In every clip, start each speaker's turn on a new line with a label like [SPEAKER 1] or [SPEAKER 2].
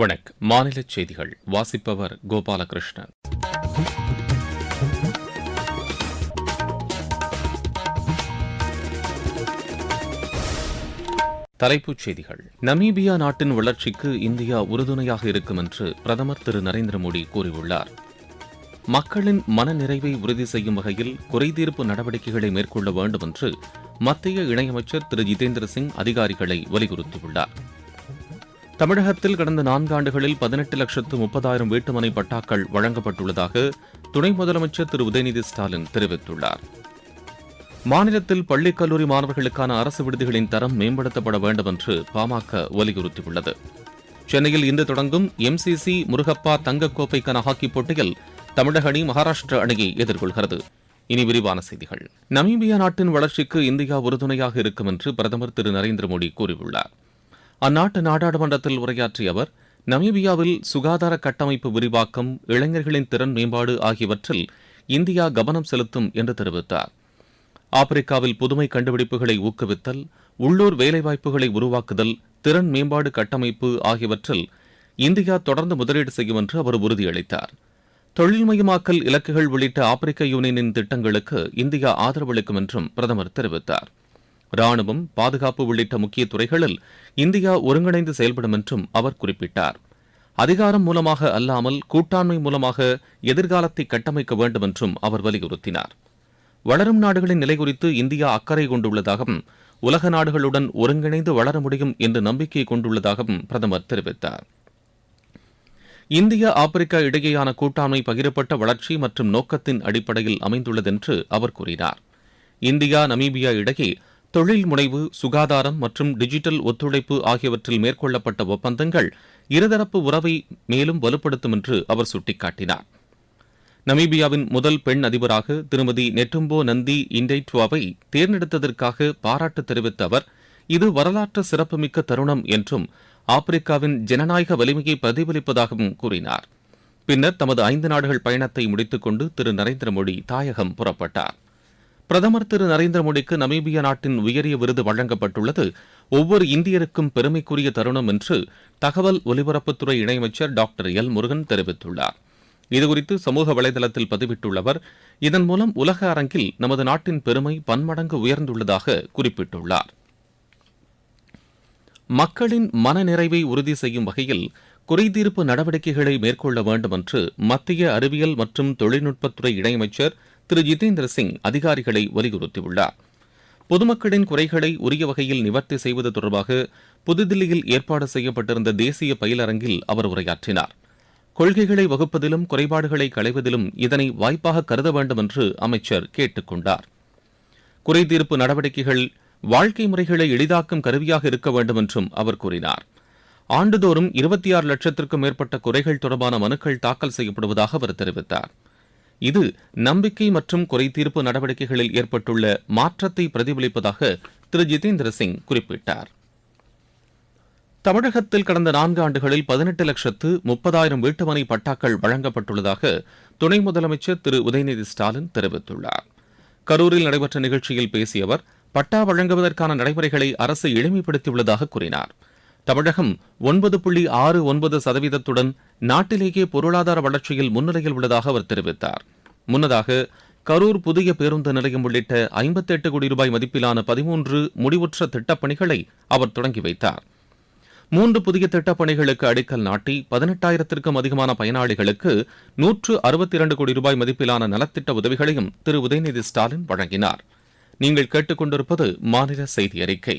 [SPEAKER 1] வணக்கம் மாநில செய்திகள் வாசிப்பவர் கோபாலகிருஷ்ணன் தலைப்புச் செய்திகள் நமீபியா நாட்டின் வளர்ச்சிக்கு இந்தியா உறுதுணையாக இருக்கும் என்று பிரதமர் திரு நரேந்திர மோடி கூறியுள்ளார் மக்களின் மனநிறைவை உறுதி செய்யும் வகையில் குறைதீர்ப்பு நடவடிக்கைகளை மேற்கொள்ள வேண்டும் என்று மத்திய இணையமைச்சர் திரு ஜிதேந்திர சிங் அதிகாரிகளை வலியுறுத்தியுள்ளாா் தமிழகத்தில் கடந்த நான்காண்டுகளில் பதினெட்டு லட்சத்து முப்பதாயிரம் வீட்டுமனை பட்டாக்கள் வழங்கப்பட்டுள்ளதாக துணை முதலமைச்சர் திரு உதயநிதி ஸ்டாலின் தெரிவித்துள்ளார் மாநிலத்தில் பள்ளி கல்லூரி மாணவர்களுக்கான அரசு விடுதிகளின் தரம் மேம்படுத்தப்பட வேண்டும் என்று பாமக வலியுறுத்தியுள்ளது சென்னையில் இன்று தொடங்கும் எம்சிசி முருகப்பா தங்கக்கோப்பைக்கான ஹாக்கி போட்டியில் தமிழக அணி மகாராஷ்டிர அணியை எதிர்கொள்கிறது இனி விரிவான செய்திகள் நமீபியா நாட்டின் வளர்ச்சிக்கு இந்தியா உறுதுணையாக இருக்கும் என்று பிரதமர் திரு நரேந்திர மோடி கூறியுள்ளார் அந்நாட்டு நாடாளுமன்றத்தில் உரையாற்றிய அவர் நமீபியாவில் சுகாதார கட்டமைப்பு விரிவாக்கம் இளைஞர்களின் திறன் மேம்பாடு ஆகியவற்றில் இந்தியா கவனம் செலுத்தும் என்று தெரிவித்தார் ஆப்பிரிக்காவில் புதுமை கண்டுபிடிப்புகளை ஊக்குவித்தல் உள்ளூர் வேலைவாய்ப்புகளை உருவாக்குதல் திறன் மேம்பாடு கட்டமைப்பு ஆகியவற்றில் இந்தியா தொடர்ந்து முதலீடு செய்யும் என்று அவர் உறுதியளித்தார் தொழில்மயமாக்கல் இலக்குகள் உள்ளிட்ட ஆப்பிரிக்க யூனியனின் திட்டங்களுக்கு இந்தியா ஆதரவளிக்கும் என்றும் பிரதமர் தெரிவித்தார் ராணுவம் பாதுகாப்பு உள்ளிட்ட முக்கிய துறைகளில் இந்தியா ஒருங்கிணைந்து செயல்படும் என்றும் அவர் குறிப்பிட்டார் அதிகாரம் மூலமாக அல்லாமல் கூட்டாண்மை மூலமாக எதிர்காலத்தை கட்டமைக்க வேண்டும் என்றும் அவர் வலியுறுத்தினார் வளரும் நாடுகளின் நிலை குறித்து இந்தியா அக்கறை கொண்டுள்ளதாகவும் உலக நாடுகளுடன் ஒருங்கிணைந்து வளர முடியும் என்று நம்பிக்கை கொண்டுள்ளதாகவும் பிரதமர் தெரிவித்தார் இந்தியா ஆப்பிரிக்கா இடையேயான கூட்டாண்மை பகிரப்பட்ட வளர்ச்சி மற்றும் நோக்கத்தின் அடிப்படையில் அமைந்துள்ளது என்று அவர் கூறினார் இந்தியா நமீபியா இடையே தொழில் முனைவு சுகாதாரம் மற்றும் டிஜிட்டல் ஒத்துழைப்பு ஆகியவற்றில் மேற்கொள்ளப்பட்ட ஒப்பந்தங்கள் இருதரப்பு உறவை மேலும் வலுப்படுத்தும் என்று அவர் சுட்டிக்காட்டினார் நமீபியாவின் முதல் பெண் அதிபராக திருமதி நெட்டும்போ நந்தி இண்டைட்வாவை தேர்ந்தெடுத்ததற்காக பாராட்டு தெரிவித்த அவர் இது வரலாற்று சிறப்புமிக்க தருணம் என்றும் ஆப்பிரிக்காவின் ஜனநாயக வலிமையை பிரதிபலிப்பதாகவும் கூறினார் பின்னர் தமது ஐந்து நாடுகள் பயணத்தை முடித்துக்கொண்டு திரு நரேந்திர மோடி தாயகம் புறப்பட்டாா் பிரதமர் திரு நரேந்திர மோடிக்கு நமீபிய நாட்டின் உயரிய விருது வழங்கப்பட்டுள்ளது ஒவ்வொரு இந்தியருக்கும் பெருமைக்குரிய தருணம் என்று தகவல் ஒலிபரப்புத்துறை இணையமைச்சர் டாக்டர் எல் முருகன் தெரிவித்துள்ளார் இதுகுறித்து சமூக வலைதளத்தில் பதிவிட்டுள்ள அவர் இதன் மூலம் உலக அரங்கில் நமது நாட்டின் பெருமை பன்மடங்கு உயர்ந்துள்ளதாக குறிப்பிட்டுள்ளார் மக்களின் மனநிறைவை உறுதி செய்யும் வகையில் குறைதீர்ப்பு நடவடிக்கைகளை மேற்கொள்ள வேண்டும் என்று மத்திய அறிவியல் மற்றும் தொழில்நுட்பத்துறை இணையமைச்சர் திரு ஜிதேந்திர சிங் அதிகாரிகளை வலியுறுத்தியுள்ளார் பொதுமக்களின் குறைகளை உரிய வகையில் நிவர்த்தி செய்வது தொடர்பாக புதுதில்லியில் ஏற்பாடு செய்யப்பட்டிருந்த தேசிய பயிலரங்கில் அவர் உரையாற்றினார் கொள்கைகளை வகுப்பதிலும் குறைபாடுகளை களைவதிலும் இதனை வாய்ப்பாக கருத வேண்டும் என்று அமைச்சர் கேட்டுக் கொண்டார் குறைதீர்ப்பு நடவடிக்கைகள் வாழ்க்கை முறைகளை எளிதாக்கும் கருவியாக இருக்க வேண்டும் என்றும் அவர் கூறினார் ஆண்டுதோறும் இருபத்தி ஆறு லட்சத்திற்கும் மேற்பட்ட குறைகள் தொடர்பான மனுக்கள் தாக்கல் செய்யப்படுவதாக அவர் தெரிவித்தாா் இது நம்பிக்கை மற்றும் குறைதீர்ப்பு நடவடிக்கைகளில் ஏற்பட்டுள்ள மாற்றத்தை பிரதிபலிப்பதாக திரு ஜிதேந்திர சிங் குறிப்பிட்டார் தமிழகத்தில் கடந்த நான்கு ஆண்டுகளில் பதினெட்டு லட்சத்து முப்பதாயிரம் வீட்டுமனை பட்டாக்கள் வழங்கப்பட்டுள்ளதாக துணை முதலமைச்சர் திரு உதயநிதி ஸ்டாலின் தெரிவித்துள்ளார் கரூரில் நடைபெற்ற நிகழ்ச்சியில் பேசிய அவர் பட்டா வழங்குவதற்கான நடைமுறைகளை அரசு எளிமைப்படுத்தியுள்ளதாக கூறினாா் தமிழகம் ஒன்பது புள்ளி ஆறு ஒன்பது சதவீதத்துடன் நாட்டிலேயே பொருளாதார வளர்ச்சியில் முன்னிலையில் உள்ளதாக அவர் தெரிவித்தார் முன்னதாக கரூர் புதிய பேருந்து நிலையம் உள்ளிட்ட ஐம்பத்தி எட்டு கோடி ரூபாய் மதிப்பிலான பதிமூன்று முடிவுற்ற திட்டப்பணிகளை அவர் தொடங்கி வைத்தார் மூன்று புதிய திட்டப்பணிகளுக்கு அடிக்கல் நாட்டி பதினெட்டாயிரத்திற்கும் அதிகமான பயனாளிகளுக்கு நூற்று அறுபத்தி இரண்டு கோடி ரூபாய் மதிப்பிலான நலத்திட்ட உதவிகளையும் திரு உதயநிதி ஸ்டாலின் வழங்கினார் நீங்கள் கேட்டுக்கொண்டிருப்பது மாநில செய்தி அறிக்கை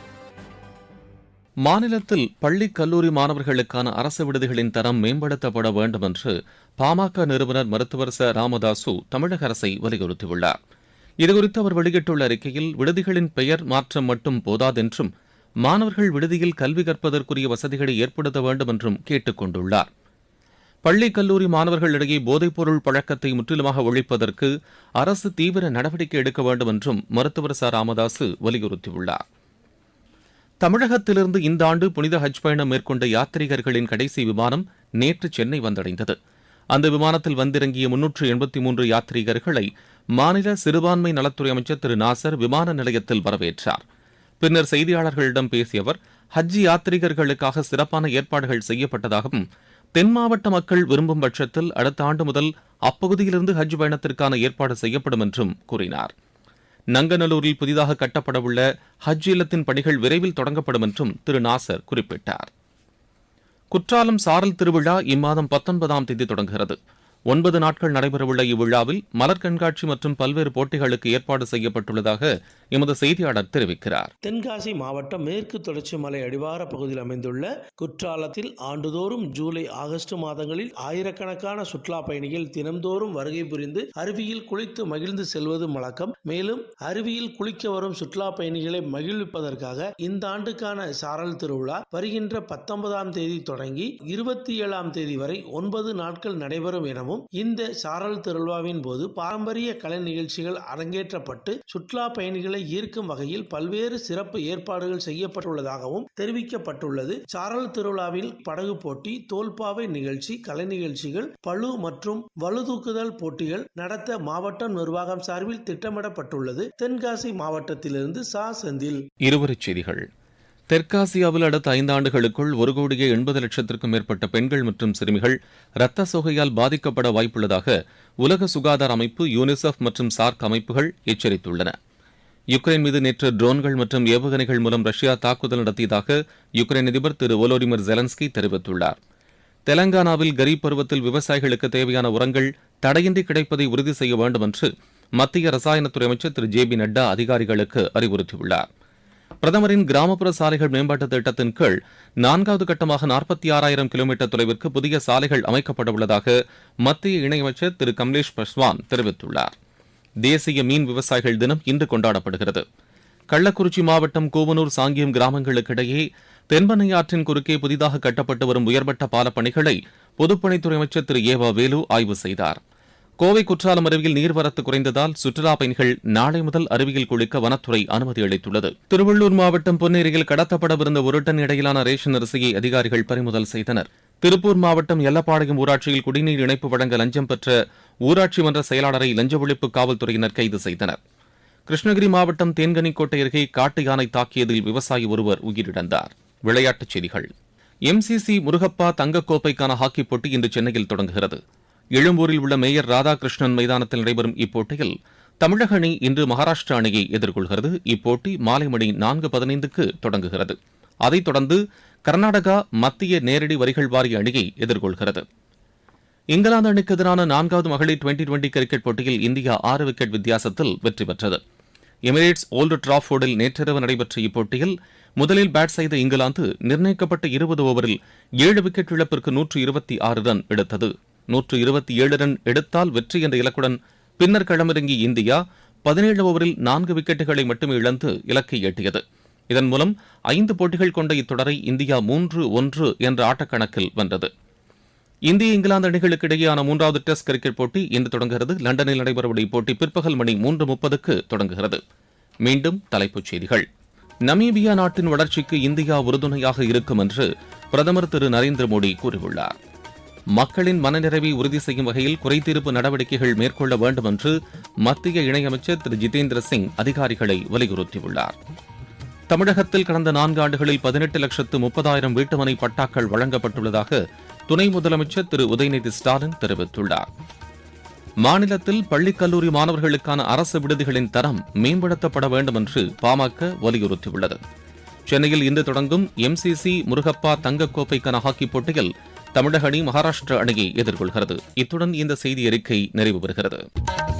[SPEAKER 1] மாநிலத்தில் பள்ளி கல்லூரி மாணவர்களுக்கான அரசு விடுதிகளின் தரம் மேம்படுத்தப்பட வேண்டும் என்று பாமக நிறுவனர் மருத்துவர் ச ராமதாசு தமிழக அரசை வலியுறுத்தியுள்ளார் இதுகுறித்து அவர் வெளியிட்டுள்ள அறிக்கையில் விடுதிகளின் பெயர் மாற்றம் மட்டும் போதாதென்றும் மாணவர்கள் விடுதியில் கல்வி கற்பதற்குரிய வசதிகளை ஏற்படுத்த வேண்டும் என்றும் கேட்டுக் கொண்டுள்ளார் பள்ளி கல்லூரி மாணவர்களிடையே போதைப்பொருள் பழக்கத்தை முற்றிலுமாக ஒழிப்பதற்கு அரசு தீவிர நடவடிக்கை எடுக்க வேண்டும் என்றும் மருத்துவர் ச ராமதாசு வலியுறுத்தியுள்ளாா் தமிழகத்திலிருந்து இந்த ஆண்டு புனித ஹஜ் பயணம் மேற்கொண்ட யாத்ரீகர்களின் கடைசி விமானம் நேற்று சென்னை வந்தடைந்தது அந்த விமானத்தில் வந்திறங்கிய முன்னூற்று எண்பத்தி மூன்று யாத்ரீகர்களை மாநில சிறுபான்மை நலத்துறை அமைச்சர் திரு நாசர் விமான நிலையத்தில் வரவேற்றார் பின்னர் செய்தியாளர்களிடம் பேசிய அவர் ஹஜ் யாத்ரீகர்களுக்காக சிறப்பான ஏற்பாடுகள் செய்யப்பட்டதாகவும் தென் மாவட்ட மக்கள் விரும்பும் பட்சத்தில் அடுத்த ஆண்டு முதல் அப்பகுதியிலிருந்து ஹஜ் பயணத்திற்கான ஏற்பாடு செய்யப்படும் என்றும் கூறினாா் நங்கநல்லூரில் புதிதாக கட்டப்படவுள்ள ஹஜ் இல்லத்தின் பணிகள் விரைவில் தொடங்கப்படும் என்றும் திரு நாசர் குறிப்பிட்டார் குற்றாலம் சாரல் திருவிழா இம்மாதம் பத்தொன்பதாம் தேதி தொடங்குகிறது ஒன்பது நாட்கள் நடைபெறவுள்ள இவ்விழாவில் மலர் கண்காட்சி மற்றும் பல்வேறு போட்டிகளுக்கு ஏற்பாடு செய்யப்பட்டுள்ளதாக எமது செய்தியாளர் தெரிவிக்கிறார் தென்காசி மாவட்டம் மேற்கு தொடர்ச்சி மலை அடிவார பகுதியில் அமைந்துள்ள குற்றாலத்தில் ஆண்டுதோறும் ஜூலை ஆகஸ்ட் மாதங்களில் ஆயிரக்கணக்கான சுற்றுலா பயணிகள் தினம்தோறும் வருகை புரிந்து அருவியில் குளித்து மகிழ்ந்து செல்வது வழக்கம் மேலும் அருவியில் குளிக்க வரும் சுற்றுலா பயணிகளை மகிழ்விப்பதற்காக இந்த ஆண்டுக்கான சாரல் திருவிழா வருகின்ற பத்தொன்பதாம் தேதி தொடங்கி இருபத்தி ஏழாம் தேதி வரை ஒன்பது நாட்கள் நடைபெறும் எனவும் எனவும் இந்த சாரல் திருவிழாவின் போது பாரம்பரிய கலை நிகழ்ச்சிகள் அரங்கேற்றப்பட்டு சுற்றுலா பயணிகளை ஈர்க்கும் வகையில் பல்வேறு சிறப்பு ஏற்பாடுகள் செய்யப்பட்டுள்ளதாகவும் தெரிவிக்கப்பட்டுள்ளது சாரல் திருவிழாவில் படகு போட்டி தோல்பாவை நிகழ்ச்சி கலை நிகழ்ச்சிகள் பழு மற்றும் வலுதூக்குதல் போட்டிகள் நடத்த மாவட்ட நிர்வாகம் சார்பில் திட்டமிடப்பட்டுள்ளது தென்காசி மாவட்டத்திலிருந்து சா செந்தில் இருவரி செய்திகள் தெற்காசியாவில் அடுத்த ஐந்தாண்டுகளுக்குள் ஒரு கோடியே எண்பது லட்சத்திற்கும் மேற்பட்ட பெண்கள் மற்றும் சிறுமிகள் இரத்த சோகையால் பாதிக்கப்பட வாய்ப்புள்ளதாக உலக சுகாதார அமைப்பு யூனிசெஃப் மற்றும் சார்க் அமைப்புகள் எச்சரித்துள்ளன யுக்ரைன் மீது நேற்று ட்ரோன்கள் மற்றும் ஏவுகணைகள் மூலம் ரஷ்யா தாக்குதல் நடத்தியதாக யுக்ரைன் அதிபர் திரு ஒலோடிமிர் ஜெலன்ஸ்கி தெரிவித்துள்ளார் தெலங்கானாவில் கரீப் பருவத்தில் விவசாயிகளுக்கு தேவையான உரங்கள் தடையின்றி கிடைப்பதை உறுதி செய்ய வேண்டும் என்று மத்திய ரசாயனத்துறை அமைச்சர் திரு ஜே பி நட்டா அதிகாரிகளுக்கு அறிவுறுத்தியுள்ளார் பிரதமரின் கிராமப்புற சாலைகள் மேம்பாட்டு திட்டத்தின் கீழ் நான்காவது கட்டமாக நாற்பத்தி ஆறாயிரம் கிலோமீட்டர் தொலைவிற்கு புதிய சாலைகள் அமைக்கப்பட உள்ளதாக மத்திய இணையமைச்சர் திரு கமலேஷ் பஸ்வான் தெரிவித்துள்ளார் தேசிய மீன் விவசாயிகள் தினம் இன்று கொண்டாடப்படுகிறது கள்ளக்குறிச்சி மாவட்டம் கூவனூர் சாங்கியம் கிராமங்களுக்கிடையே தென்பனை ஆற்றின் குறுக்கே புதிதாக கட்டப்பட்டு வரும் உயர்மட்ட பாலப்பணிகளை பொதுப்பணித்துறை அமைச்சர் திரு ஏவா வேலு ஆய்வு செய்தாா் கோவை குற்றாலம் அருவியில் நீர்வரத்து குறைந்ததால் சுற்றுலா பயணிகள் நாளை முதல் அருவியில் குளிக்க வனத்துறை அனுமதி அளித்துள்ளது திருவள்ளூர் மாவட்டம் பொன்னேரியில் கடத்தப்படவிருந்த ஒரு டன் இடையிலான ரேஷன் அரிசியை அதிகாரிகள் பறிமுதல் செய்தனர் திருப்பூர் மாவட்டம் எல்லப்பாளையம் ஊராட்சியில் குடிநீர் இணைப்பு வழங்க லஞ்சம் பெற்ற ஊராட்சி மன்ற செயலாளரை லஞ்ச ஒழிப்பு காவல்துறையினர் கைது செய்தனர் கிருஷ்ணகிரி மாவட்டம் தேன்கனிக்கோட்டை அருகே காட்டு யானை தாக்கியதில் விவசாயி ஒருவர் உயிரிழந்தார் விளையாட்டுச் செய்திகள் எம்சிசி முருகப்பா தங்கக்கோப்பைக்கான ஹாக்கி போட்டி இன்று சென்னையில் தொடங்குகிறது எழும்பூரில் உள்ள மேயர் ராதாகிருஷ்ணன் மைதானத்தில் நடைபெறும் இப்போட்டியில் தமிழக அணி இன்று மகாராஷ்டிரா அணியை எதிர்கொள்கிறது இப்போட்டி மாலை மணி நான்கு பதினைந்துக்கு தொடங்குகிறது அதைத் தொடர்ந்து கர்நாடகா மத்திய நேரடி வரிகள் வாரிய அணியை எதிர்கொள்கிறது இங்கிலாந்து அணிக்கு எதிரான நான்காவது மகளிர் டுவெண்டி டுவெண்டி கிரிக்கெட் போட்டியில் இந்தியா ஆறு விக்கெட் வித்தியாசத்தில் வெற்றி பெற்றது எமிரேட்ஸ் ஓல்டு டிராஃபோர்டில் நேற்றிரவு நடைபெற்ற இப்போட்டியில் முதலில் பேட் செய்த இங்கிலாந்து நிர்ணயிக்கப்பட்ட இருபது ஓவரில் ஏழு விக்கெட் இழப்பிற்கு நூற்று இருபத்தி ஆறு ரன் எடுத்தது நூற்று இருபத்தி ஏழு ரன் எடுத்தால் வெற்றி என்ற இலக்குடன் பின்னர் களமிறங்கி இந்தியா பதினேழு ஓவரில் நான்கு விக்கெட்டுகளை மட்டுமே இழந்து இலக்கை எட்டியது இதன் மூலம் ஐந்து போட்டிகள் கொண்ட இத்தொடரை இந்தியா மூன்று ஒன்று என்ற ஆட்டக்கணக்கில் வென்றது இந்திய இங்கிலாந்து அணிகளுக்கு இடையேயான மூன்றாவது டெஸ்ட் கிரிக்கெட் போட்டி இன்று தொடங்குகிறது லண்டனில் நடைபெறவுள்ள இப்போட்டி பிற்பகல் மணி மூன்று முப்பதுக்கு தொடங்குகிறது மீண்டும் தலைப்புச் செய்திகள் நமீபியா நாட்டின் வளர்ச்சிக்கு இந்தியா உறுதுணையாக இருக்கும் என்று பிரதமர் திரு நரேந்திர மோடி கூறியுள்ளார் மக்களின் மனநிறைவை உறுதி செய்யும் வகையில் குறைதீர்ப்பு நடவடிக்கைகள் மேற்கொள்ள வேண்டும் என்று மத்திய இணையமைச்சர் திரு ஜிதேந்திர சிங் அதிகாரிகளை வலியுறுத்தியுள்ளார் தமிழகத்தில் கடந்த நான்கு ஆண்டுகளில் பதினெட்டு லட்சத்து முப்பதாயிரம் வீட்டுமனை பட்டாக்கள் வழங்கப்பட்டுள்ளதாக துணை முதலமைச்சர் திரு உதயநிதி ஸ்டாலின் தெரிவித்துள்ளார் மாநிலத்தில் பள்ளி கல்லூரி மாணவர்களுக்கான அரசு விடுதிகளின் தரம் மேம்படுத்தப்பட வேண்டும் என்று பாமக வலியுறுத்தியுள்ளது சென்னையில் இன்று தொடங்கும் எம்சிசி முருகப்பா தங்கக்கோப்பைக்கான ஹாக்கி போட்டியில் தமிழக அணி மகாராஷ்டிரா அணியை எதிர்கொள்கிறது இத்துடன் இந்த செய்தி அறிக்கை நிறைவு பெறுகிறது